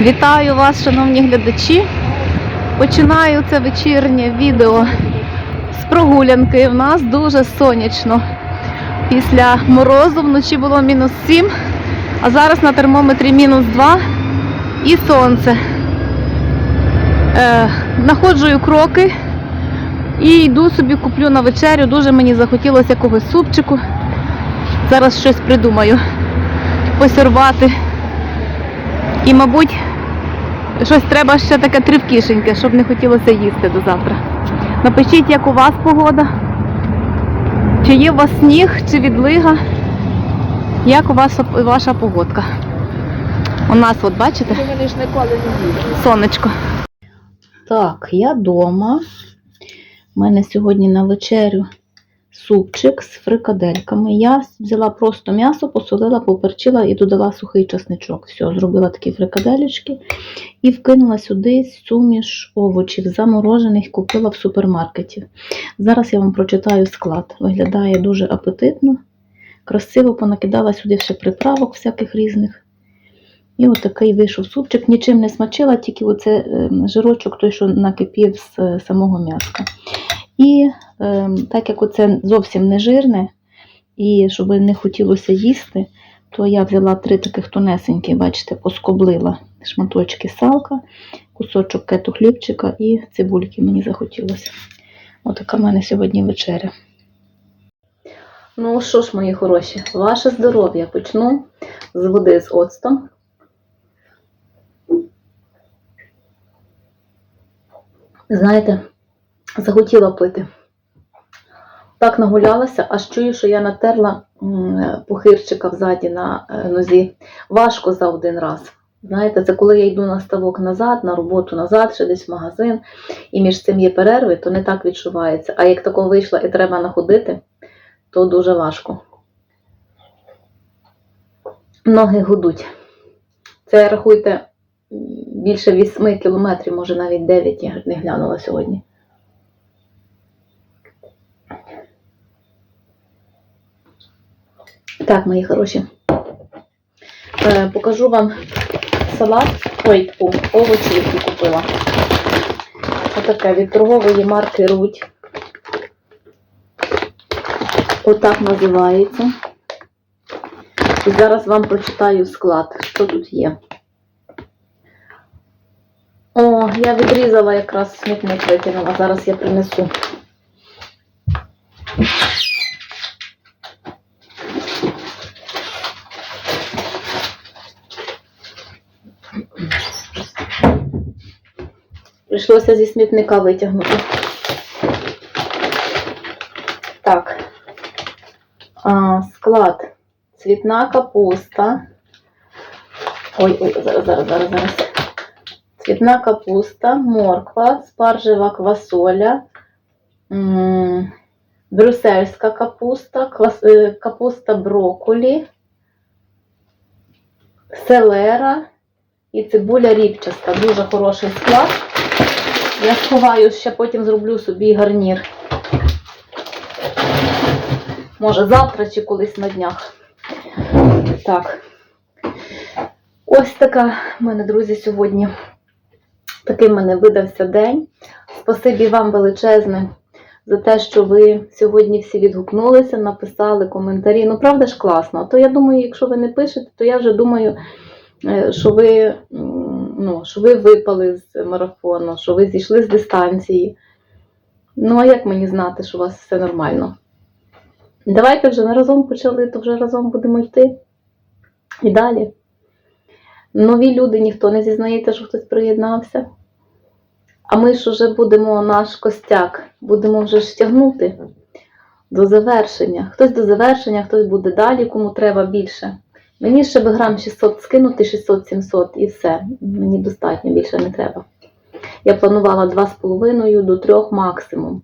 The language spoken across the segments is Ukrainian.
Вітаю вас, шановні глядачі. Починаю це вечірнє відео з прогулянки. У нас дуже сонячно. Після морозу вночі було мінус 7, а зараз на термометрі мінус 2 і сонце. Е, находжую кроки і йду собі куплю на вечерю. Дуже мені захотілося якогось супчику. Зараз щось придумаю. Посірвати. І, мабуть, щось треба ще таке тривкішеньке, щоб не хотілося їсти до завтра. Напишіть, як у вас погода. Чи є у вас сніг, чи відлига? Як у вас ваша погодка? У нас, от бачите, сонечко. Так, я вдома. У мене сьогодні на вечерю супчик з фрикадельками. Я взяла просто м'ясо, посолила, поперчила і додала сухий часничок. Все, зробила такі фрикадельки і вкинула сюди суміш овочів, заморожених, купила в супермаркеті. Зараз я вам прочитаю склад. Виглядає дуже апетитно, красиво понакидала сюди ще приправок всяких різних. І отакий вийшов супчик. Нічим не смачила, тільки оце ем, жирочок, той, що накипів з е, самого м'яска. І ем, так як оце зовсім не жирне, і щоб не хотілося їсти, то я взяла три таких тонесенькі, бачите, поскоблила шматочки салка, кусочок кету хлібчика і цибульки мені захотілося. Отака в мене сьогодні вечеря. Ну що ж, мої хороші, ваше здоров'я почну з води з оцтом. Знаєте, захотіла пити. Так нагулялася, аж чую, що я натерла м, пухирчика взаді на е, нозі. Важко за один раз. Знаєте, це коли я йду на ставок назад, на роботу назад, ще десь в магазин, і між цим є перерви, то не так відчувається. А як тако вийшла і треба находити, то дуже важко. Ноги гудуть. Це рахуйте більше 8 кілометрів, може навіть 9, я не глянула сьогодні. Так, мої хороші. Е, покажу вам салат, тьфу, овочі, які купила. Отаке від торгової марки Руть. Отак називається. І зараз вам прочитаю склад, що тут є. О, я відрізала якраз смітник викинула, зараз я принесу. Прийшлося зі смітника витягнути. Так. А, склад. Цвітна капуста. Ой, ой, зараз, зараз, зараз, зараз. Цвітна капуста, морква, спаржева квасоля, брюссельська капуста, е, капуста брокколі, селера і цибуля ріпчаста. Дуже хороший склад. Я сховаю, ще потім зроблю собі гарнір. Може, завтра чи колись на днях. Так. Ось така в мене, друзі, сьогодні. Такий в мене видався день. Спасибі вам величезне за те, що ви сьогодні всі відгукнулися, написали коментарі. Ну, правда ж класно. То я думаю, якщо ви не пишете, то я вже думаю, е, що ви, ну, що ви випали з марафону, що ви зійшли з дистанції. Ну, а як мені знати, що у вас все нормально? Давайте вже не разом почали, то вже разом будемо йти. І далі. Нові люди, ніхто не зізнається, що хтось приєднався. А ми ж вже будемо наш костяк, будемо вже ж до завершення. Хтось до завершення, хтось буде далі, кому треба більше. Мені ще би грам 600 скинути, 600-700 і все. Мені достатньо, більше не треба. Я планувала 2,5 до 3 максимум.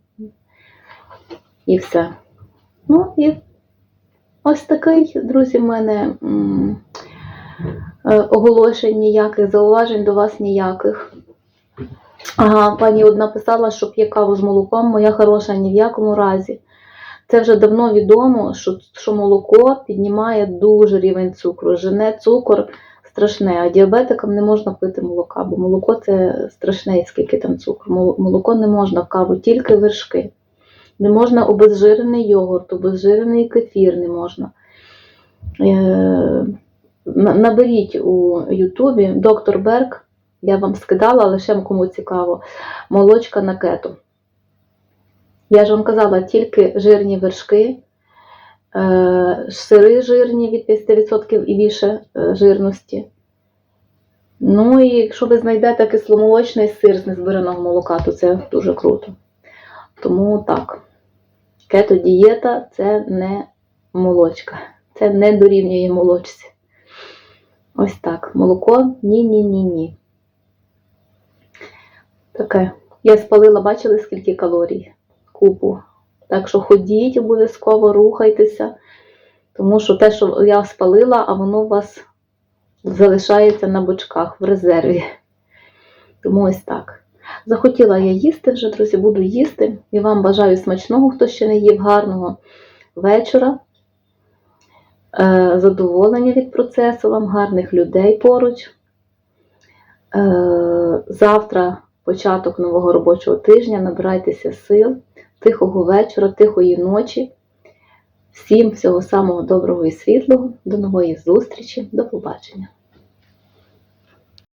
І все. Ну і ось такий, друзі, в мене е, оголошень ніяких, зауважень до вас ніяких. Ага, пані одна писала, що п'є каву з молоком, моя хороша ні в якому разі. Це вже давно відомо, що, що молоко піднімає дуже рівень цукру, жене цукор страшне. А діабетикам не можна пити молока, бо молоко це страшне, скільки там цукру. Молоко не можна в каву, тільки вершки. Не можна обезжирений йогурт, обезжирений кефір не можна. Е, Наберіть у Ютубі доктор Берг, я вам скидала, але ще кому цікаво, молочка на кету. Я ж вам казала, тільки жирні вершки, е, сири жирні від 50% і більше е, жирності. Ну і якщо ви знайдете кисломолочний сир з незбираного молока, то це дуже круто. Тому так. Кето-дієта це не молочка. Це не дорівнює молочці. Ось так. Молоко ні-ні-ні-ні. Таке. Я спалила, бачили, скільки калорій? Купу. Так що ходіть обов'язково, рухайтеся, тому що те, що я спалила, а воно у вас залишається на бочках в резерві. Тому ось так. Захотіла я їсти вже, друзі, буду їсти. І вам бажаю смачного, хто ще не їв, гарного вечора. Е, Задоволення від процесу вам, гарних людей поруч. Е, Завтра початок нового робочого тижня. Набирайтеся сил, тихого вечора, тихої ночі. Всім всього самого доброго і світлого. До нової зустрічі. До побачення.